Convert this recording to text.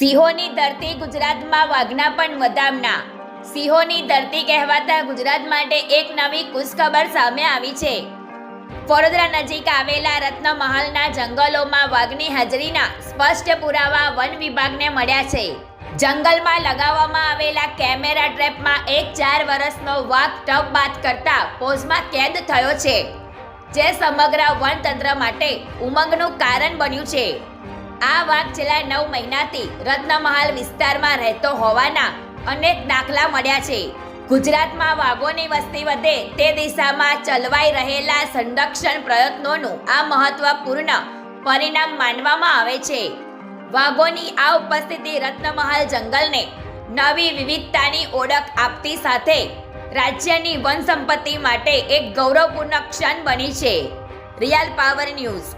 સિંહોની ધરતી ગુજરાતમાં વાઘના પણ વધામના સિંહોની ધરતી કહેવાતા ગુજરાત માટે એક નવી ખુશખબર સામે આવી છે. વડોદરા નજીક આવેલા રત્નમહાલના જંગલોમાં વાઘની હાજરીના સ્પષ્ટ પુરાવા વન વિભાગને મળ્યા છે. જંગલમાં લગાવવામાં આવેલા કેમેરા ટ્રેપમાં એક ચાર વર્ષનો વાઘ ટપ બાદ કરતા પોઝમાં કેદ થયો છે. જે સમગ્ર વનતંત્ર માટે ઉમંગનું કારણ બન્યું છે. આ વાઘ છેલ્લા નવ મહિનાથી રત્નમહાલ વિસ્તારમાં રહેતો હોવાના અનેક દાખલા મળ્યા છે. ગુજરાતમાં વાઘોની વસ્તી વધે તે દિશામાં ચલવાઈ રહેલા સંરક્ષણ પ્રયત્નોનું આ મહત્વપૂર્ણ પરિણામ માનવામાં આવે છે. વાઘોની આ ઉપસ્થિતિ રત્નમહાલ જંગલને નવી વિવિધતાની ઓળખ આપતી સાથે રાજ્યની વન સંપત્તિ માટે એક ગૌરવપૂર્ણ ક્ષણ બની છે. Real power news.